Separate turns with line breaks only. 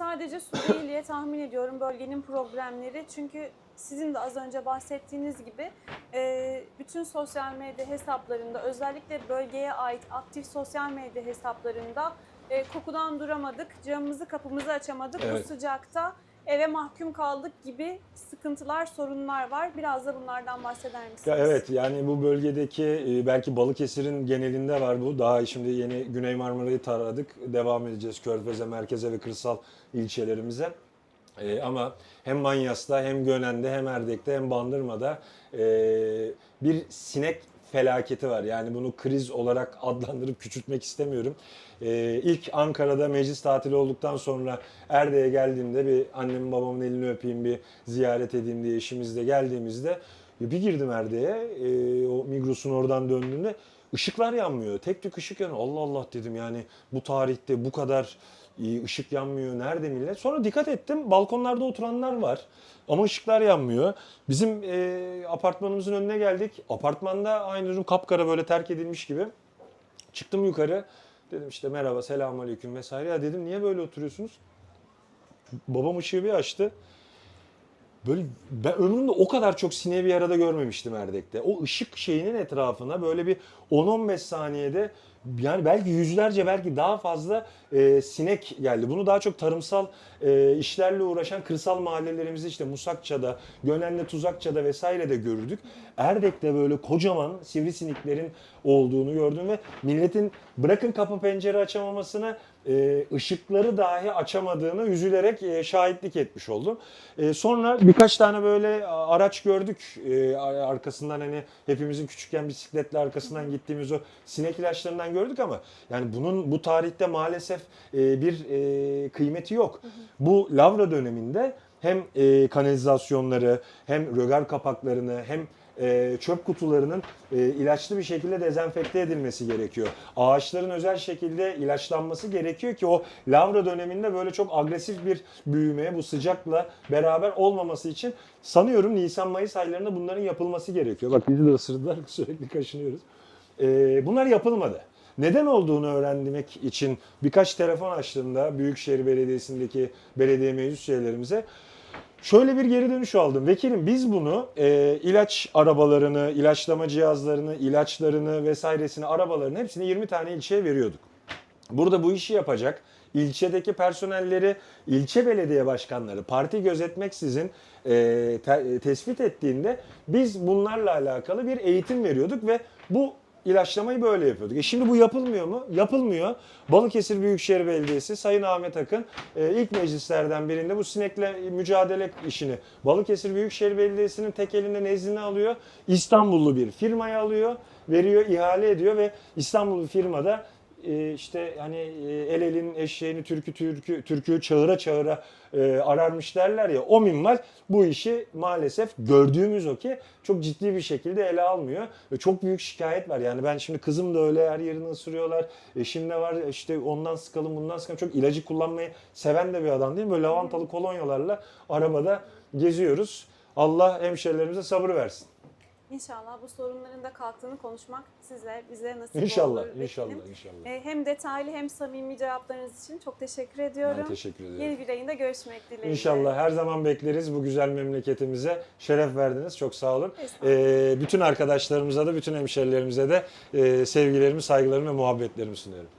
sadece su değil diye tahmin ediyorum bölgenin problemleri. Çünkü sizin de az önce bahsettiğiniz gibi e, bütün sosyal medya hesaplarında özellikle bölgeye ait aktif sosyal medya hesaplarında e, kokudan duramadık, camımızı kapımızı açamadık
Evet.
bu sıcakta eve mahkum kaldık gibi sıkıntılar, sorunlar var. Biraz da bunlardan bahseder misiniz?
Ya evet yani bu bölgedeki e, belki Balıkesir'in genelinde var bu. Daha şimdi yeni Güney Marmara'yı taradık. Devam edeceğiz Körfez'e, merkeze ve kırsal ilçelerimize. E, ama hem Manyas'ta hem Gönen'de hem Erdek'te hem Bandırma'da e, bir sinek felaketi var. Yani bunu kriz olarak adlandırıp küçültmek istemiyorum. E, ilk Ankara'da meclis tatili olduktan sonra Erdek'e geldiğimde bir annemin babamın elini öpeyim bir ziyaret edeyim diye eşimizle geldiğimizde bir girdim Erdek'e e, o Migros'un oradan döndüğümde ışıklar yanmıyor. Tek tük ışık yanıyor. Allah Allah dedim yani bu tarihte bu kadar ışık yanmıyor. Nerede millet? Sonra dikkat ettim balkonlarda oturanlar var. Ama ışıklar yanmıyor. Bizim e, apartmanımızın önüne geldik. Apartmanda aynı durum kapkara böyle terk edilmiş gibi. Çıktım yukarı. Dedim işte merhaba, selamünaleyküm vesaire. Ya dedim niye böyle oturuyorsunuz? Babam ışığı bir açtı. Böyle ben ömrümde o kadar çok sineği bir arada görmemiştim Erdek'te. O ışık şeyinin etrafına böyle bir 10-15 saniyede yani belki yüzlerce belki daha fazla e, sinek geldi. Bunu daha çok tarımsal e, işlerle uğraşan kırsal mahallelerimizde işte Musakça'da, Gönen'de, Tuzakça'da vesaire de görürdük. Erdek'te böyle kocaman sivrisineklerin olduğunu gördüm ve milletin bırakın kapı pencere açamamasına e, ışıkları dahi açamadığını üzülerek e, şahitlik etmiş oldum. E, sonra birkaç tane böyle araç gördük e, arkasından hani hepimizin küçükken bisikletle arkasından gittiğimiz o sinek ilaçlarından gördük ama yani bunun bu tarihte maalesef e, bir e, kıymeti yok. Bu Lavra döneminde hem e, kanalizasyonları hem rögar kapaklarını hem e, çöp kutularının e, ilaçlı bir şekilde dezenfekte edilmesi gerekiyor. Ağaçların özel şekilde ilaçlanması gerekiyor ki o lavra döneminde böyle çok agresif bir büyümeye bu sıcakla beraber olmaması için sanıyorum Nisan-Mayıs aylarında bunların yapılması gerekiyor. Bak bizi de ısırdılar sürekli kaşınıyoruz. E, bunlar yapılmadı. Neden olduğunu öğrenmek için birkaç telefon açtığımda Büyükşehir Belediyesi'ndeki belediye meclis üyelerimize Şöyle bir geri dönüş aldım. Vekilim biz bunu e, ilaç arabalarını, ilaçlama cihazlarını, ilaçlarını vesairesini, arabalarını hepsini 20 tane ilçeye veriyorduk. Burada bu işi yapacak ilçedeki personelleri, ilçe belediye başkanları parti gözetmeksizin e, te- tespit ettiğinde biz bunlarla alakalı bir eğitim veriyorduk ve bu ilaçlamayı böyle yapıyorduk. E şimdi bu yapılmıyor mu? Yapılmıyor. Balıkesir Büyükşehir Belediyesi Sayın Ahmet Akın e, ilk meclislerden birinde bu sinekle mücadele işini Balıkesir Büyükşehir Belediyesi'nin tek elinde nezdini alıyor. İstanbullu bir firmaya alıyor, veriyor, ihale ediyor ve İstanbullu firmada e, işte hani e, el elin eşeğini türkü türkü türkü çağıra çağıra e, ararmış derler ya o minval bu işi maalesef gördüğümüz o ki çok ciddi bir şekilde ele almıyor. Ve çok büyük şikayet var. Yani ben şimdi kızım da öyle her yerini ısırıyorlar. Eşim de var işte ondan sıkalım bundan sıkalım. Çok ilacı kullanmayı seven de bir adam değil mi? Böyle lavantalı kolonyalarla arabada geziyoruz. Allah hemşerilerimize sabır versin.
İnşallah bu sorunların da kalktığını konuşmak size, bize nasip
İnşallah,
olur.
inşallah, inşallah.
E, hem detaylı hem samimi cevaplarınız için çok teşekkür ediyorum.
Ben teşekkür ederim.
Yeni bir yayında görüşmek dileğiyle.
İnşallah her zaman bekleriz bu güzel memleketimize. Şeref verdiniz. Çok sağ olun. Ee, bütün arkadaşlarımıza da bütün hemşerilerimize de e, sevgilerimi, saygılarımı ve muhabbetlerimi sunuyorum.